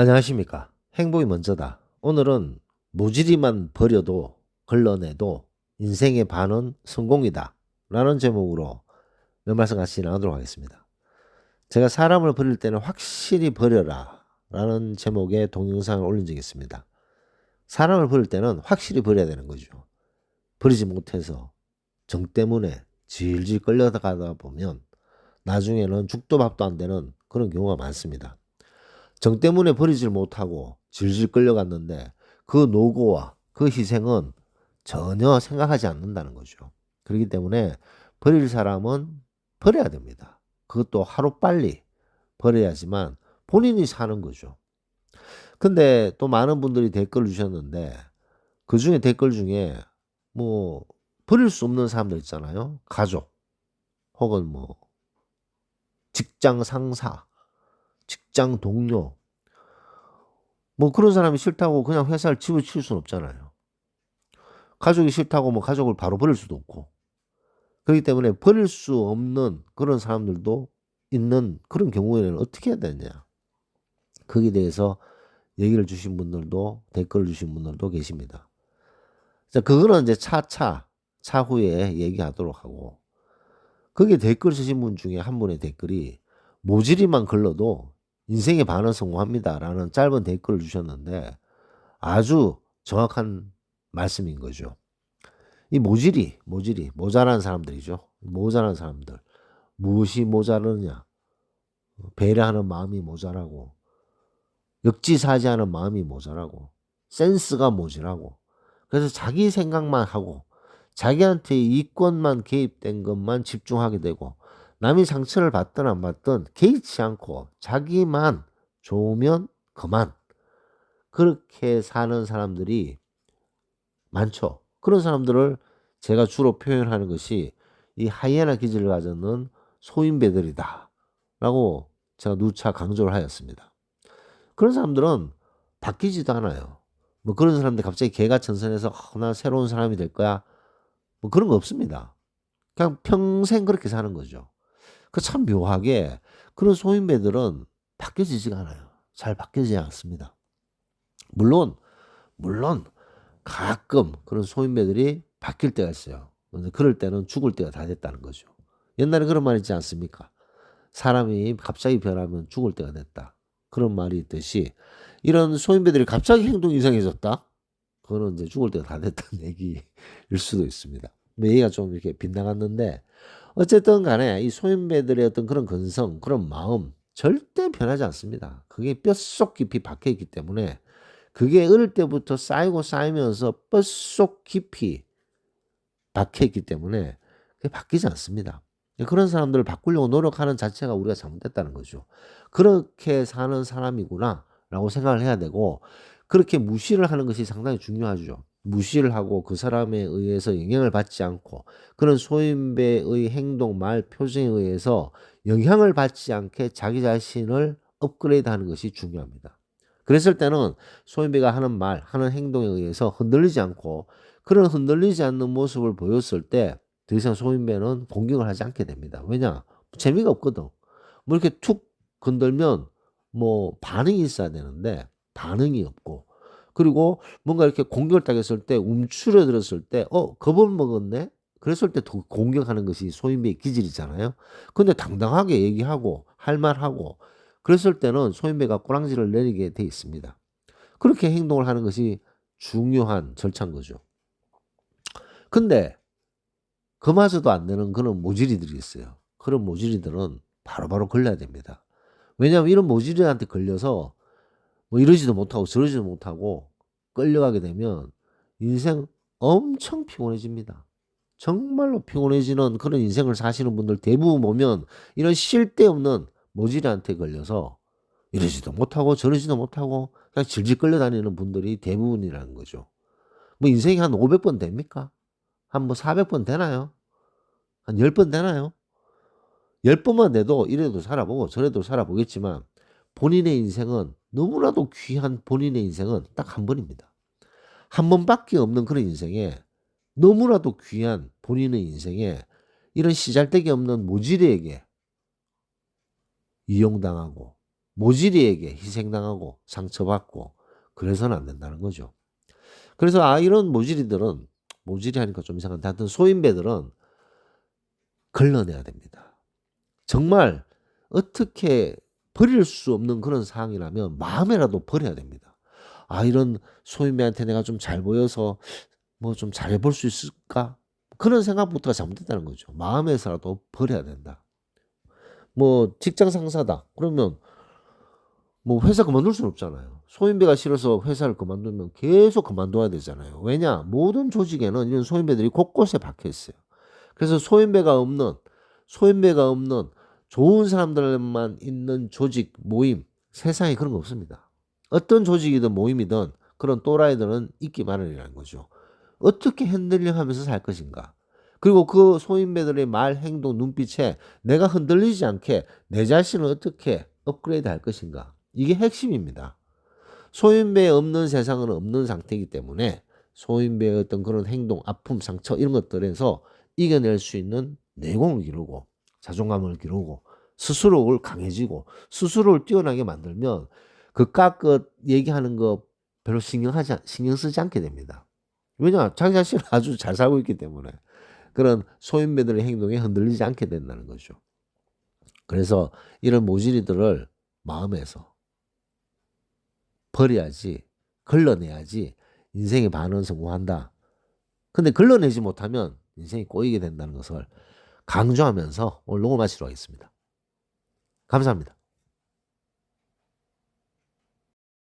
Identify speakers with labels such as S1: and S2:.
S1: 안녕하십니까. 행복이 먼저다. 오늘은 모질이만 버려도 걸러내도 인생의 반은 성공이다. 라는 제목으로 몇 말씀 같이 나누도록 하겠습니다. 제가 사람을 버릴 때는 확실히 버려라. 라는 제목의 동영상을 올린 적이 있습니다. 사람을 버릴 때는 확실히 버려야 되는 거죠. 버리지 못해서 정 때문에 질질 끌려가다 보면 나중에는 죽도 밥도 안 되는 그런 경우가 많습니다. 정 때문에 버리질 못하고 질질 끌려갔는데 그 노고와 그 희생은 전혀 생각하지 않는다는 거죠. 그렇기 때문에 버릴 사람은 버려야 됩니다. 그것도 하루 빨리 버려야지만 본인이 사는 거죠. 근데 또 많은 분들이 댓글을 주셨는데 그 중에 댓글 중에 뭐 버릴 수 없는 사람들 있잖아요. 가족 혹은 뭐 직장 상사, 직장 동료 뭐 그런 사람이 싫다고 그냥 회사를 집어치울 수는 없잖아요. 가족이 싫다고 뭐 가족을 바로 버릴 수도 없고 그렇기 때문에 버릴 수 없는 그런 사람들도 있는 그런 경우에는 어떻게 해야 되냐 거기에 대해서 얘기를 주신 분들도 댓글을 주신 분들도 계십니다. 자, 그거는 이제 차차 차후에 얘기하도록 하고 거기에 댓글 쓰신 분 중에 한 분의 댓글이 모질이만 걸러도 인생의 반은 성공합니다. 라는 짧은 댓글을 주셨는데 아주 정확한 말씀인 거죠. 이 모질이, 모질이, 모자란 사람들이죠. 모자란 사람들. 무엇이 모자르냐? 배려하는 마음이 모자라고, 역지사지하는 마음이 모자라고, 센스가 모자라고, 그래서 자기 생각만 하고, 자기한테 이권만 개입된 것만 집중하게 되고, 남이 상처를 받든 안 받든 개의치 않고 자기만 좋으면 그만. 그렇게 사는 사람들이 많죠. 그런 사람들을 제가 주로 표현하는 것이 이 하이에나 기질을 가졌는 소인배들이다. 라고 제가 누차 강조를 하였습니다. 그런 사람들은 바뀌지도 않아요. 뭐 그런 사람들 갑자기 개가 천선해서 어, 나 새로운 사람이 될 거야. 뭐 그런 거 없습니다. 그냥 평생 그렇게 사는 거죠. 그 참 묘하게 그런 소인배들은 바뀌어지지가 않아요. 잘 바뀌지 않습니다. 물론 물론 가끔 그런 소인배들이 바뀔 때가 있어요. 그럴 때는 죽을 때가 다 됐다는 거죠. 옛날에 그런 말 있지 않습니까? 사람이 갑자기 변하면 죽을 때가 됐다. 그런 말이 있듯이 이런 소인배들이 갑자기 행동이 이상해졌다? 그거는 이제 죽을 때가 다 됐다는 얘기일 수도 있습니다. 뭐 얘기가 좀 이렇게 빗나갔는데 어쨌든 간에 이 소인배들의 어떤 그런 근성, 그런 마음 절대 변하지 않습니다. 그게 뼛속 깊이 박혀 있기 때문에 그게 어릴 때부터 쌓이고 쌓이면서 뼛속 깊이 박혀 있기 때문에 그게 바뀌지 않습니다. 그런 사람들을 바꾸려고 노력하는 자체가 우리가 잘못됐다는 거죠. 그렇게 사는 사람이구나 라고 생각을 해야 되고 그렇게 무시를 하는 것이 상당히 중요하죠. 무시를 하고 그 사람에 의해서 영향을 받지 않고 그런 소인배의 행동, 말, 표정에 의해서 영향을 받지 않게 자기 자신을 업그레이드 하는 것이 중요합니다. 그랬을 때는 소인배가 하는 말, 하는 행동에 의해서 흔들리지 않고 그런 흔들리지 않는 모습을 보였을 때 더 이상 소인배는 공격을 하지 않게 됩니다. 왜냐? 재미가 없거든. 뭐 이렇게 툭 건들면 뭐 반응이 있어야 되는데 반응이 없고 그리고 뭔가 이렇게 공격을 당했을 때 움츠러들었을 때 어 겁을 먹었네? 그랬을 때 공격하는 것이 소인배의 기질이잖아요. 근데 당당하게 얘기하고 할 말하고 그랬을 때는 소인배가 꼬랑지를 내리게 돼 있습니다. 그렇게 행동을 하는 것이 중요한 절차인 거죠. 근데 그마저도 안 되는 그런 모질이들이 있어요. 그런 모질이들은 바로바로 걸려야 됩니다. 왜냐하면 이런 모질이한테 걸려서 뭐 이러지도 못하고 저러지도 못하고 끌려가게 되면 인생 엄청 피곤해집니다. 정말로 피곤해지는 그런 인생을 사시는 분들 대부분 보면 이런 쓸데없는 모질이한테 걸려서 이러지도 못하고 저러지도 못하고 그냥 질질 끌려다니는 분들이 대부분이라는 거죠. 뭐 인생이 한 500번 됩니까? 한 뭐 400번 되나요? 한 10번 되나요? 10번만 돼도 이래도 살아보고 저래도 살아보겠지만 본인의 인생은 너무나도 귀한 본인의 인생은 딱 한 번입니다. 한 번밖에 없는 그런 인생에 너무나도 귀한 본인의 인생에 이런 시잘데기 없는 모질에게 이용당하고 모질이에게 희생당하고 상처받고 그래서는 안 된다는 거죠. 그래서 아 이런 모질이들은 모질이 하니까 좀 이상한데 하여튼 소인배들은 걸러내야 됩니다. 정말 어떻게 버릴 수 없는 그런 상황이라면 마음에라도 버려야 됩니다. 아 이런 소인배한테 내가 좀 잘 보여서 뭐 좀 잘해볼 수 있을까? 그런 생각부터가 잘못됐다는 거죠. 마음에서라도 버려야 된다. 뭐 직장 상사다. 그러면 뭐 회사 그만둘 수는 없잖아요. 소인배가 싫어서 회사를 그만두면 계속 그만둬야 되잖아요. 왜냐? 모든 조직에는 이런 소인배들이 곳곳에 박혀 있어요. 그래서 소인배가 없는 소인배가 없는 좋은 사람들만 있는 조직 모임 세상에 그런 거 없습니다. 어떤 조직이든 모임이든 그런 또라이들은 있기 마련이라는 거죠. 어떻게 핸들링하면서 살 것인가? 그리고 그 소인배들의 말, 행동, 눈빛에 내가 흔들리지 않게 내 자신을 어떻게 업그레이드 할 것인가? 이게 핵심입니다. 소인배 없는 세상은 없는 상태이기 때문에 소인배의 어떤 그런 행동, 아픔, 상처 이런 것들에서 이겨낼 수 있는 내공을 기르고 자존감을 기르고 스스로를 강해지고 스스로를 뛰어나게 만들면 그깟 것 얘기하는 거 별로 신경하지 않- 신경 쓰지 않게 됩니다. 왜냐 자기 자신을 아주 잘 살고 있기 때문에 그런 소인배들의 행동에 흔들리지 않게 된다는 거죠. 그래서 이런 모질이들을 마음에서 버려야지 걸러내야지 인생의 반은 성공한다. 근데 걸러내지 못하면 인생이 꼬이게 된다는 것을 강조하면서 오늘 녹음 마치도록 하겠습니다. 감사합니다.